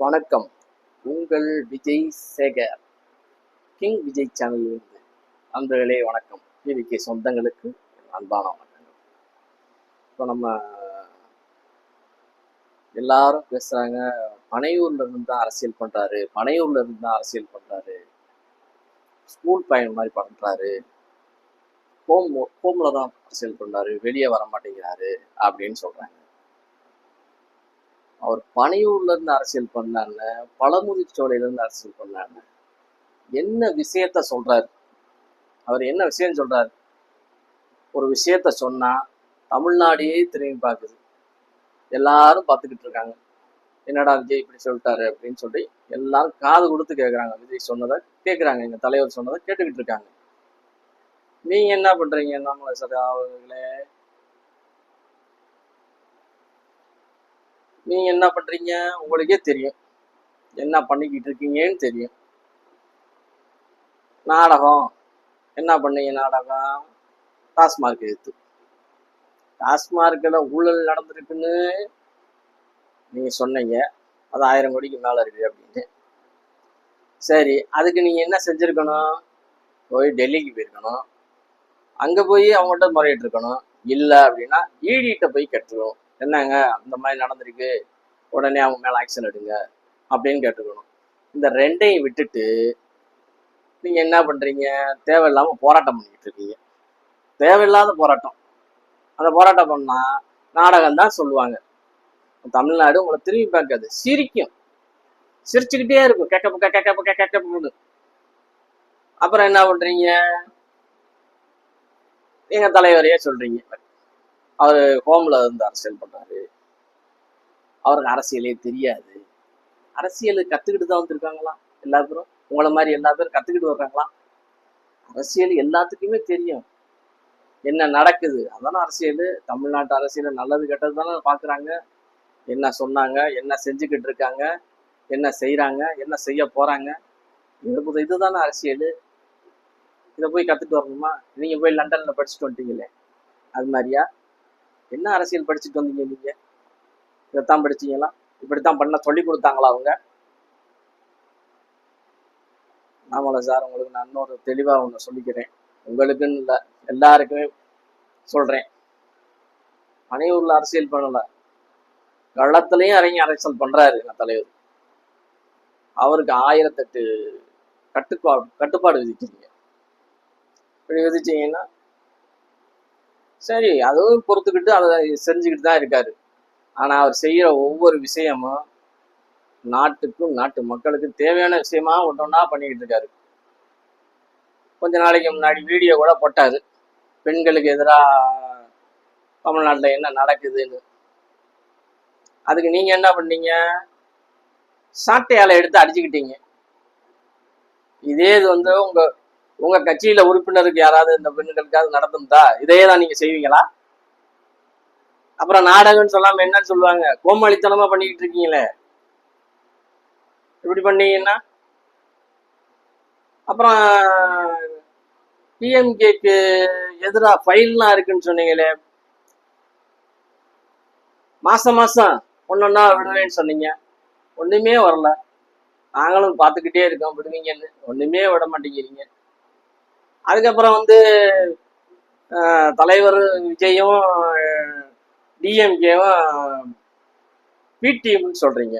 வணக்கம். உங்கள் விஜய் சேகர். கிங் விஜய் சேனலிலிருந்து அன்பர்களே வணக்கம். டிவிக்கு சொந்தங்களுக்கு அன்பான வணக்கங்கள். இப்போ நம்ம எல்லாரும் பேசுறாங்க. பனையூர்ல இருந்து தான் அரசியல் பண்றாரு. பனையூர்ல இருந்து தான் அரசியல் பண்றாரு. ஸ்கூல் பையன் மாதிரி பண்றாரு. ஹோம் ஹோம்ல தான் அரசியல் பண்றாரு. வெளியே வர மாட்டேங்கிறாரு அப்படின்னு சொல்றாங்க. அவர் பனையூர்ல இருந்து அரசியல் பண்ணாங்க பழமுதிர்ச்சோலையில இருந்து அரசியல் பண்ணான்னு என்ன விஷயத்த சொல்றாரு? அவர் என்ன விஷயம் சொல்றாரு? ஒரு விஷயத்த சொன்னா தமிழ்நாடே திரும்பி பார்க்குது. எல்லாரும் பார்த்துக்கிட்டு இருக்காங்க. என்னடா விஜய் இப்படி சொல்லிட்டாரு அப்படின்னு சொல்லி எல்லாரும் காது கொடுத்து கேட்குறாங்க விஜய் சொன்னதை கேட்குறாங்க எங்கள் தலைவர் சொன்னதை கேட்டுக்கிட்டு இருக்காங்க. நீங்கள் என்ன பண்ணுறீங்க நம்மளை சார் அவர்களே. நீங்கள் என்ன பண்ணுறீங்க உங்களுக்கே தெரியும். என்ன பண்ணிக்கிட்டு இருக்கீங்கன்னு தெரியும். நாடகம். என்ன பண்ணீங்க நாடகம்? டாஸ்மார்க் எடுத்து. டாஸ்மார்க்கில் ஊழல் நடந்திருக்குன்னு நீங்கள் சொன்னீங்க. அது ஆயிரம் கோடிக்கு மேலே இருக்குது அப்படின்னு. சரி அதுக்கு நீங்கள் என்ன செஞ்சுருக்கணும்? போய் டெல்லிக்கு போயிருக்கணும். அங்கே போய் அவங்கள்ட்ட முறையிட்டு இருக்கணும் இல்லை அப்படின்னா ஈடிகிட்ட போய் கட்டுக்கணும் என்னங்க அந்த மாதிரி நடந்திருக்கு. உடனே அவங்க மேல ஆக்ஷன் எடுங்க அப்படின்னு கேட்டுக்கணும். இந்த ரெண்டையும் விட்டுட்டு நீங்க என்ன பண்றீங்க? தேவையில்லாம போராட்டம் பண்ணிக்கிட்டு இருக்கீங்க. தேவையில்லாத போராட்டம். அந்த போராட்டம் பண்ணா நாடகம் தான் சொல்லுவாங்க. தமிழ்நாடு உங்களை திரும்பி பார்க்காது. சிரிக்கும். சிரிச்சுக்கிட்டே இருக்கும். கேட்க பக்க கேட்க பக்க கேட்க போடு அப்புறம் என்ன பண்றீங்க? எங்கள் தலைவரையே சொல்றீங்க. அவர் ஹோம்ல இருந்து அரசியல் பண்றாரு. அவருக்கு அரசியலே தெரியாது. அரசியல் கத்துக்கிட்டு தான் வந்திருக்காங்களா? எல்லா பேரும்? உங்களை மாதிரி எல்லா பேரும் கத்துக்கிட்டு வர்றாங்களா? அரசியல் எல்லாத்துக்குமே தெரியும். என்ன நடக்குது? அதான அரசியல். தமிழ்நாட்டு அரசியல் நல்லது கெட்டது தானே பாக்குறாங்க. என்ன சொன்னாங்க? என்ன செஞ்சுக்கிட்டு இருக்காங்க? என்ன செய்யறாங்க என்ன செய்ய போறாங்க? இது இதுதானே அரசியல். இதை போய் கத்துட்டு வரணுமா? நீங்க போய் லண்டன்ல படிச்சுட்டு வந்துட்டீங்களே. அது மாதிரியா? என்ன அரசியல் படிச்சுட்டு வந்தீங்க நீங்க? இதைத்தான் படிச்சீங்களா? இப்படித்தான் பண்ண சொல்லி கொடுத்தாங்களா அவங்க? ஆமாம்ல சார் உங்களுக்கு நான் இன்னொரு தெளிவாக ஒன்று சொல்லிக்கிறேன். உங்களுக்குன்னு இல்லை எல்லாருக்குமே சொல்கிறேன் பனையூரில் அரசியல் பண்ணல. களத்துலையும் இறங்கி அரசியல் பண்ணுறாரு எங்கள் தலைவர். அவருக்கு ஆயிரத்தெட்டு கட்டுப்பாடு கட்டுப்பாடு விதிக்கிறீங்க இப்படி விதிச்சீங்கன்னா சரி அதுவும் பொறுத்துக்கிட்டு அதை செஞ்சுக்கிட்டு தான் இருக்காரு. ஆனால் அவர் செய்கிற ஒவ்வொரு விஷயமும் நாட்டுக்கும் நாட்டு மக்களுக்கும் தேவையான விஷயமா ஒன்று ஒன்றா பண்ணிக்கிட்டு இருக்காரு. கொஞ்ச நாளைக்கு முன்னாடி வீடியோ கூட போட்டாரு. பெண்களுக்கு எதிராக தமிழ்நாட்டில் என்ன நடக்குதுன்னு. அதுக்கு நீங்க என்ன பண்ணீங்க? சாட்டையால் எடுத்து அடிச்சுக்கிட்டீங்க. இதே இது வந்து உங்க உங்க கட்சியில உறுப்பினருக்கு யாராவது இந்த பெண்களுக்காவது நடத்தும்தா இதையே தான் நீங்க செய்வீங்களா? அப்புறம் நாடகம்னு சொல்லாம என்னன்னு சொல்லுவாங்க? கோமாளித்தனமா பண்ணிக்கிட்டு இருக்கீங்களே. இப்படி பண்ணீங்கன்னா? அப்புறம் பிஎம்கேக்கு எதிராக ஃபைல்லாம் இருக்குன்னு சொன்னீங்களே. மாசம் மாசம் ஒன்னொன்னா விடுவேன்னு சொன்னீங்க. ஒண்ணுமே வரல. நாங்களும் பார்த்துக்கிட்டே இருக்கோம். விடுவீங்கன்னு. ஒண்ணுமே விட மாட்டேங்கிறீங்க. அதுக்கப்புறம் வந்து தலைவர் விஜயும் டிஎம்கேவும் பிடிஎம்னு சொல்றீங்க.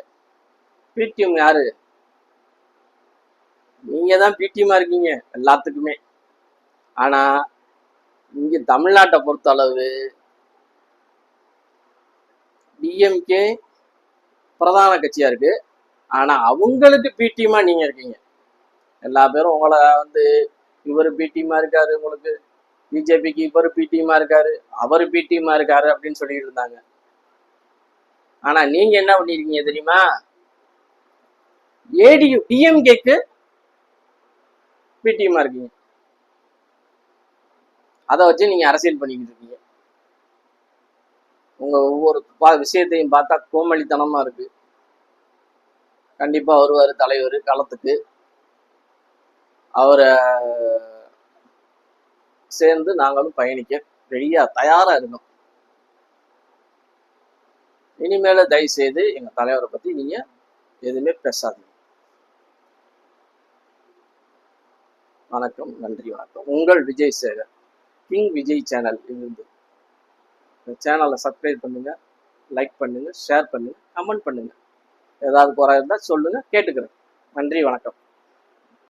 பிடிஎம் யாரு? நீங்க தான் பிடிஎம்மா இருக்கீங்க எல்லாத்துக்குமே. ஆனா இங்க தமிழ்நாட்டை பொறுத்த அளவு டிஎம்கே பிரதான கட்சியா இருக்கு. ஆனா அவங்களுக்கு பிடிஎம்மா நீங்க இருக்கீங்க. எல்லா பேரும் உங்களை வந்து இவர் பிடிஎம்மா இருக்காரு உங்களுக்கு பிஜேபிக்கு இவர் பிடிஎம்மா இருக்காரு அவர் பிடிஎம்மா இருக்காரு அப்படின்னு சொல்லிட்டு இருந்தாங்க. ஆனா நீங்க என்ன பண்ணிருக்கீங்க தெரியுமா? ஏடியு டிஎம்கேக்கு பிடிஎம்மா இருக்கீங்க. அதை வச்சு நீங்க அரசியல் பண்ணிக்கிட்டு இருக்கீங்க. உங்க ஒவ்வொரு பா- விஷயத்தையும் பார்த்தா கோமளித்தனமா இருக்கு. கண்டிப்பா வருவாரு தலைவர் களத்துக்கு. அவரை சேர்ந்து நாங்களும் பயணிக்க ரெடியா தயாரா இருந்தோம். இனிமேல தயவு செய்து எங்க தலைவரை பத்தி நீங்க எதுவுமே பேசாதீங்க. வணக்கம் நன்றி வணக்கம். உங்கள் விஜய் சேகர் கிங் விஜய் சேனல் இருந்து. இந்த சேனலை சப்ஸ்கிரைப் பண்ணுங்க லைக் பண்ணுங்க ஷேர் பண்ணுங்க கமெண்ட் பண்ணுங்க. ஏதாவது குறை இருந்தால் சொல்லுங்க கேட்டுக்கிறேன். நன்றி வணக்கம்.